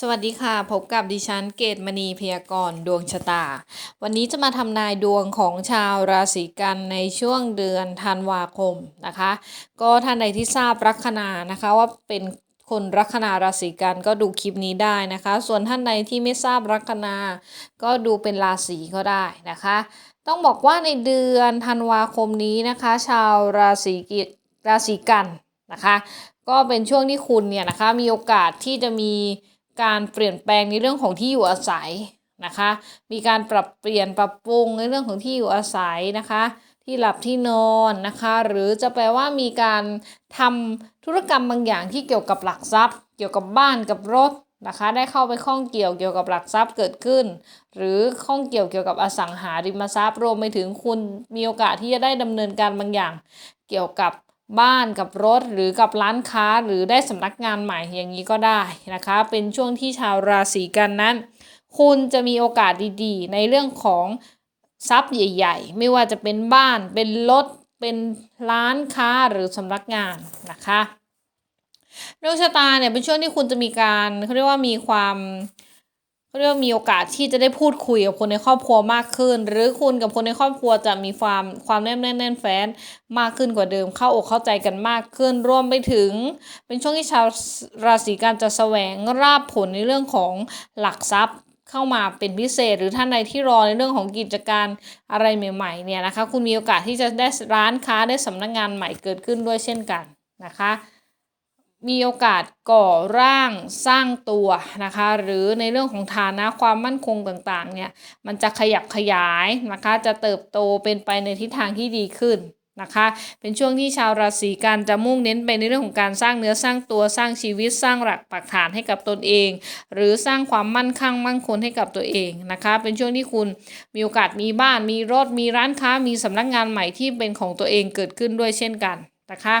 สวัสดีค่ะ พบกับดิฉันเกตมณีพยากรณ์ดวงชะตา วันนี้จะมาทำนายดวงของชาวราศีกันในช่วงเดือนธันวาคมนะคะ ก็ท่านใดที่ทราบลัคนานะคะว่าเป็นคนลัคนาราศีกันก็ดูคลิปนี้ได้นะคะ ส่วนท่านใดที่ไม่ทราบลัคนา ก็ดูเป็นราศีก็ได้นะคะ ต้องบอกว่าในเดือนธันวาคมนี้นะคะ ชาวราศีกิราศีกันนะคะ ก็เป็นช่วงที่คุณเนี่ยนะคะมีโอกาสที่จะมี การเปลี่ยนแปลงในเรื่องของที่อยู่อาศัยนะคะ มีการปรับเปลี่ยนปรับปรุงในเรื่องของที่อยู่อาศัยนะคะ ที่หลับที่นอนนะคะ หรือจะแปลว่ามีการทำธุรกรรมบางอย่างที่เกี่ยวกับหลักทรัพย์ เกี่ยวกับบ้านกับรถนะคะ ได้เข้าไปข้องเกี่ยวเกี่ยวกับหลักทรัพย์เกิดขึ้น หรือข้องเกี่ยวเกี่ยวกับอสังหาริมทรัพย์รวมไปถึงคุณมีโอกาสที่จะได้ดำเนินการบางอย่าง เกี่ยวกับ บ้านกับรถหรือกับร้านค้าหรือได้สำนักงานใหม่อย่างนี้ก็ได้นะคะ เป็นช่วงที่ชาวราศีกันนั้น คุณจะมีโอกาสดีๆ ในเรื่องของทรัพย์ใหญ่ ๆ ไม่ว่าจะเป็นบ้านเป็นรถเป็นร้านค้าหรือสำนักงานนะคะดวงชะตาเนี่ยเป็นช่วงที่คุณจะมีการเขาเรียกว่ามีความ เขาเรียกว่ามีโอกาสที่จะได้พูดคุยกับคนในครอบครัวมากขึ้น หรือคุณกับคนในครอบครัวจะมีความความแน่นแน่นแน่นแฟ้นมากขึ้นกว่าเดิม เข้าอกเข้าใจกันมากขึ้น รวมไปถึง เป็นช่วงที่ชาวราศีกันจะแสวงราบผลในเรื่องของหลักทรัพย์เข้ามาเป็นพิเศษ หรือท่านใดที่รอในเรื่องของกิจการอะไรใหม่ๆเนี่ยนะคะ คุณมีโอกาสที่จะได้ร้านค้าได้สำนักงงานใหม่เกิดขึ้นด้วยเช่นกันนะคะ มีโอกาสก่อร่างสร้างตัวนะคะ หรือในเรื่องของฐานะความมั่นคงต่างๆเนี่ยมันจะขยับขยายนะคะ จะเติบโตเป็นไปในทิศทางที่ดีขึ้นนะคะ เป็นช่วงที่ชาวราศีกันจะมุ่งเน้นไปในเรื่องของการสร้างเนื้อสร้างตัวสร้างชีวิตสร้างหลักปักฐานให้กับตนเอง หรือสร้างความมั่นคงมั่นคงให้กับตัวเองนะคะ เป็นช่วงที่คุณมีโอกาสมีบ้าน มีรถมีร้านค้า มีสำนักงานใหม่ที่เป็นของตัวเองเกิดขึ้นด้วยเช่นกันนะคะ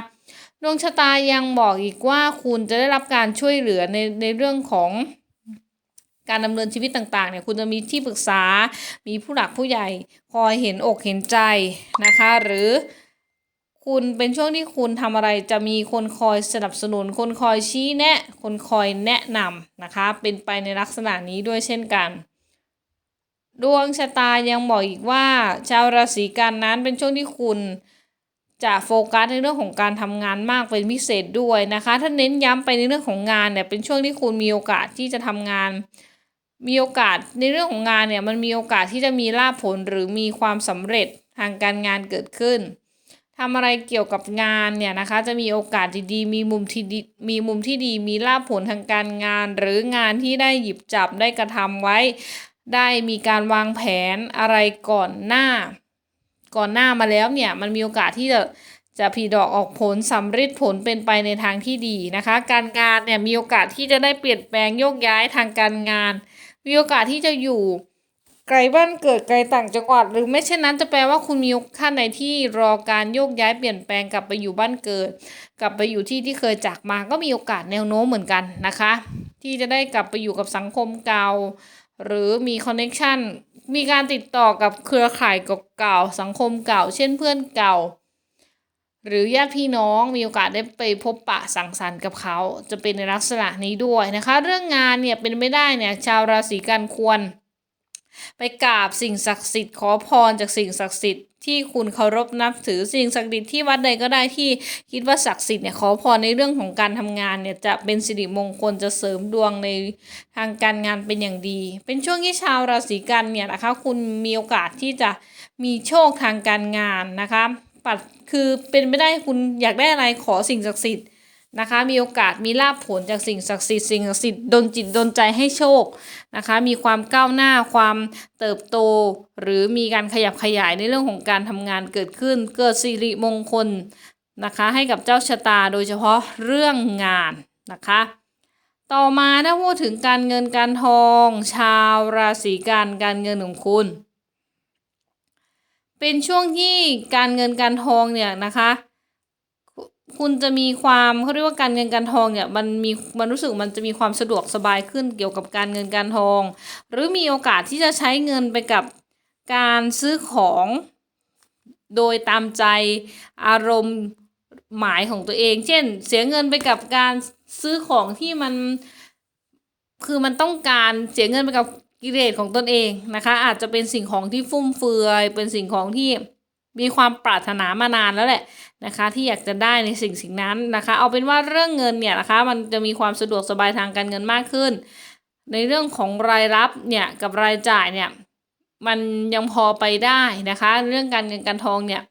ดวงชะตายังบอกอีกว่าคุณจะได้รับการช่วยเหลือในในเรื่องของการดำเนินชีวิตต่างๆเนี่ยคุณจะมีที่ปรึกษา มีผู้หลักผู้ใหญ่คอยเห็นอกเห็นใจนะคะ หรือคุณเป็นช่วงที่คุณทำอะไรจะมีคนคอยสนับสนุน คนคอยชี้แนะ คนคอยแนะนำนะคะ เป็นไปในลักษณะนี้ด้วยเช่นกัน ดวงชะตายังบอกอีกว่า ชาวราศีกันนั้นเป็นช่วงที่คุณ จะโฟกัสในเรื่องของการทำงานมากเป็นพิเศษด้วยนะคะ ถ้าเน้นย้ำไปในเรื่องของงานเนี่ยเป็นช่วงที่คุณมีโอกาสที่จะทำงาน มีโอกาสในเรื่องของงานเนี่ยมันมีโอกาสที่จะมีลาภผลหรือมีความสำเร็จทางการงานเกิดขึ้นทำอะไรเกี่ยวกับงานเนี่ยนะคะ จะมีโอกาสดีๆ มีมุมที่ดีมีมุมที่ดี มีลาภผลทางการงาน หรืองานที่ได้หยิบจับได้กระทำไว้ ได้มีการวางแผนอะไรก่อนหน้า ก่อนหน้ามาแล้วเนี่ยมันมีโอกาสที่จะจะผีดอกออกผลสำเร็จผลเป็นไปในทางที่ดีนะคะ การงานเนี่ยมีโอกาสที่จะได้เปลี่ยนแปลงโยกย้ายทางการงาน มีโอกาสที่จะอยู่ไกลบ้านเกิดไกลต่างจังหวัด หรือไม่เช่นนั้นจะแปลว่าคุณมีท่านในที่รอการโยกย้ายเปลี่ยนแปลงกลับไปอยู่บ้านเกิด กลับไปอยู่ที่ที่เคยจากมาก็มีโอกาสแนวโน้มเหมือนกันนะคะ ที่จะได้กลับไปอยู่กับสังคมเก่า หรือมีคอนเน็ชันมีการติดต่อกับเครือข่ายเก่าๆสังคมเก่า เช่นเพื่อนเก่า หรือญาติพี่น้องมีโอกาสได้ไปพบปะสังสรรค์กับเขา จะเป็นในลักษณะนี้ด้วยนะคะ เรื่องงานเนี่ยเป็นไม่ได้เนี่ยชาวราศีกันควร ไปกราบสิ่งศักดิ์สิทธิ์ขอพรจากสิ่งศักดิ์สิทธิ์ที่คุณเคารพนับถือสิ่งศักดิ์สิทธิ์ที่วัดใดก็ได้ที่คิดว่าศักดิ์สิทธิ์เนี่ยขอพรในเรื่องของการทำงานเนี่ยจะเป็นสิริมงคลจะเสริมดวงในทางการงานเป็นอย่างดี เป็นช่วงที่ชาวราศีกันเนี่ยนะคะคุณมีโอกาสที่จะมีโชคทางการงานนะคะปัดคือเป็นไม่ได้คุณอยากได้อะไรขอสิ่งศักดิ์สิทธิ์ นะคะ มีโอกาสมีลาภผลจากสิ่งศักดิ์สิทธิ์สิ่งศักดิ์สิทธิ์ดนจิตดนใจให้โชคนะคะ มีความก้าวหน้าความเติบโต หรือมีการขยับขยายในเรื่องของการทำงานเกิดขึ้น เกิดสิริมงคลนะคะ ให้กับเจ้าชะตาโดยเฉพาะเรื่องงานนะคะ ต่อมาถ้าพูดถึงการเงินการทอง ชาวราศีกันการเงินของคุณ เป็นช่วงที่การเงินการทองเนี่ยนะคะ คุณจะมีความเขาเรียกว่าการเงินการทองเนี่ยมันมีมันรู้สึกมันจะมีความสะดวกสบายขึ้นเกี่ยวกับการเงินการทอง หรือมีโอกาสที่จะใช้เงินไปกับการซื้อของโดยตามใจอารมณ์หมายของตัวเอง เช่น เสียเงินไปกับการซื้อของที่มันคือมันต้องการเสียเงินไปกับกิเลสของตนเองนะคะ อาจจะเป็นสิ่งของที่ฟุ่มเฟือย เป็นสิ่งของที่ มีความปรารถนามานานแล้วแหละนะคะ ที่อยากจะได้ในสิ่งสิ่งนั้นนะคะ เอาเป็นว่าเรื่องเงินเนี่ยนะคะ มันจะมีความสะดวกสบายทางการเงินมากขึ้น ในเรื่องของรายรับเนี่ยกับรายจ่ายเนี่ยมันยังพอไปได้นะคะ เรื่องการเงินการทองเนี่ย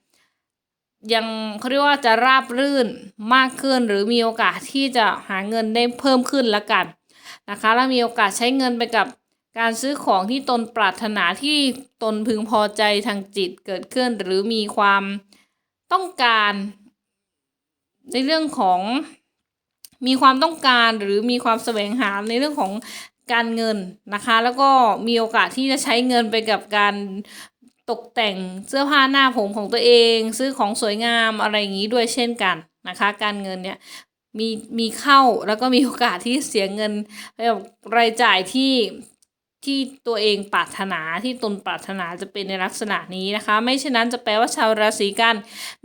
ยังเขาเรียกว่าจะราบรื่นมากขึ้น หรือมีโอกาสที่จะหาเงินได้เพิ่มขึ้นละกันนะคะ แล้วมีโอกาสใช้เงินไปกับ การซื้อของที่ตนปรารถนาที่ตนพึงพอใจทางจิตเกิดขึ้น หรือมีความต้องการ ในเรื่องของมีความต้องการหรือมีความแสวงหาในเรื่องของการเงินนะคะ แล้วก็มีโอกาสที่จะใช้เงินไปกับการตกแต่งเสื้อผ้าหน้าผมของตัวเอง ซื้อของสวยงามอะไรอย่างนี้ด้วยเช่นกันนะคะ การเงินเนี่ยมีมีเข้าแล้วก็มีโอกาสที่เสียเงินไปกับรายจ่ายที่ ที่ตัวเองปรารถนาที่ตนปรารถนาจะเป็นในลักษณะนี้นะคะ ไม่เช่นนั้นจะแปลว่าชาวราศีกัน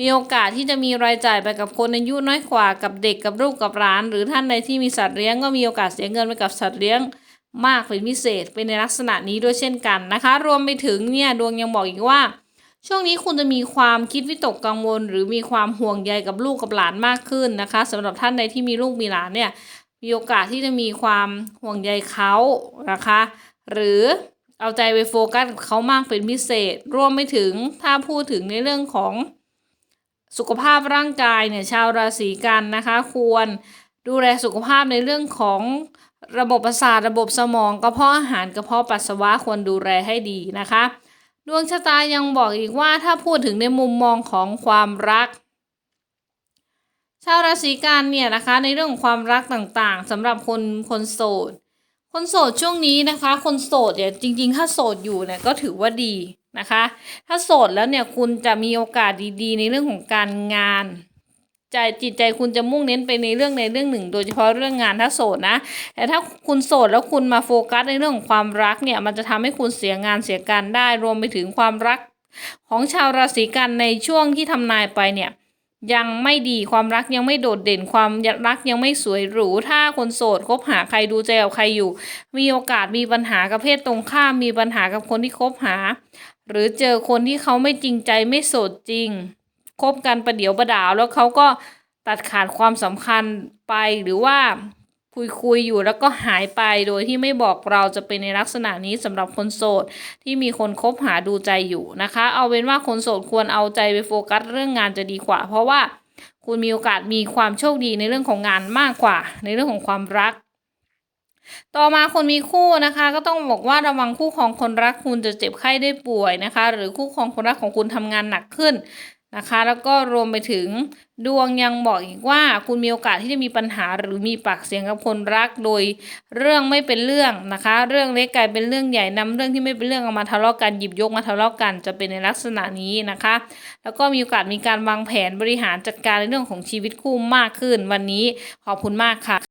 มีโอกาสที่จะมีรายจ่ายไปกับคนอายุน้อยกว่ากับเด็กกับลูกกับหลาน หรือท่านใดที่มีสัตว์เลี้ยงก็มีโอกาสเสียเงินไปกับสัตว์เลี้ยงมากเป็นพิเศษเป็นในลักษณะนี้ด้วยเช่นกันนะคะ รวมไปถึงเนี่ยดวงยังบอกอีกว่า ช่วงนี้คุณจะมีความคิดวิตกกังวล หรือมีความห่วงใยกับลูกกับหลานมากขึ้นนะคะสำหรับท่านใดที่มีลูกมีหลานเนี่ยมีโอกาสที่จะมีความห่วงใยเขานะคะ หรือเอาใจไปโฟกัสกับเขามากเป็นพิเศษ รวมไปถึงถ้าพูดถึงในเรื่องของสุขภาพร่างกายเนี่ยชาวราศีกันนะคะ ควรดูแลสุขภาพในเรื่องของระบบประสาทระบบสมองกระเพาะอาหารกระเพาะปัสสาวะควรดูแลให้ดีนะคะ ดวงชะตายังบอกอีกว่าถ้าพูดถึงในมุมมองของความรัก ชาวราศีกันเนี่ยนะคะในเรื่องของความรักต่างๆสำหรับคนคนโสด คนโสดช่วงนี้นะคะ คนโสดเนี่ยจริงๆ ถ้าโสดอยู่เนี่ยก็ถือว่าดีนะคะ ถ้าโสดแล้วเนี่ยคุณจะมีโอกาสดีๆ ในเรื่องของการงานใจจิตใจคุณจะมุ่งเน้นไปในเรื่องในเรื่องหนึ่ง โดยเฉพาะเรื่องงานถ้าโสดนะ แต่ถ้าคุณโสดแล้วคุณมาโฟกัสในเรื่องของความรักเนี่ยมันจะทำให้คุณเสียงานเสียการได้ รวมไปถึงความรักของชาวราศีกันในช่วงที่ทำนายไปเนี่ย ยังไม่ดีความรักยังไม่โดดเด่นความรักยังไม่สวยหรู ถ้าคนโสดคบหาใครดูใจกับใครอยู่ มีโอกาสมีปัญหากับเพศตรงข้ามมีปัญหากับคนที่คบหา หรือเจอคนที่เขาไม่จริงใจไม่โสดจริงคบกันประเดี๋ยวประดาวแล้วเขาก็ตัดขาดความสำคัญไปหรือว่า คุยคุยอยู่แล้วก็หายไปโดยที่ไม่บอกเราจะเป็นในลักษณะนี้สำหรับคนโสดที่มีคนคบหาดูใจอยู่นะคะ เอาเป็นว่าคนโสดควรเอาใจไปโฟกัสเรื่องงานจะดีกว่า เพราะว่าคุณมีโอกาสมีความโชคดีในเรื่องของงานมากกว่า ในเรื่องของความรัก ต่อมาคนมีคู่นะคะ ก็ต้องบอกว่าระวังคู่ของคนรักคุณจะเจ็บไข้ได้ป่วยนะคะ หรือคู่ของคนรักของคุณทำงานหนักขึ้น นะคะ แล้วก็รวมไปถึงดวงยังบอกอีกว่า คุณมีโอกาสที่จะมีปัญหาหรือมีปากเสียงกับคนรักโดยเรื่องไม่เป็นเรื่องนะคะ เรื่องเล็กกลายเป็นเรื่องใหญ่นำเรื่องที่ไม่เป็นเรื่องเอามาทะเลาะกันหยิบยกมาทะเลาะกันจะเป็นในลักษณะนี้นะคะ แล้วก็มีโอกาสมีการวางแผนบริหารจัดการในเรื่องของชีวิตคู่มากขึ้นวันนี้ขอบคุณมากค่ะ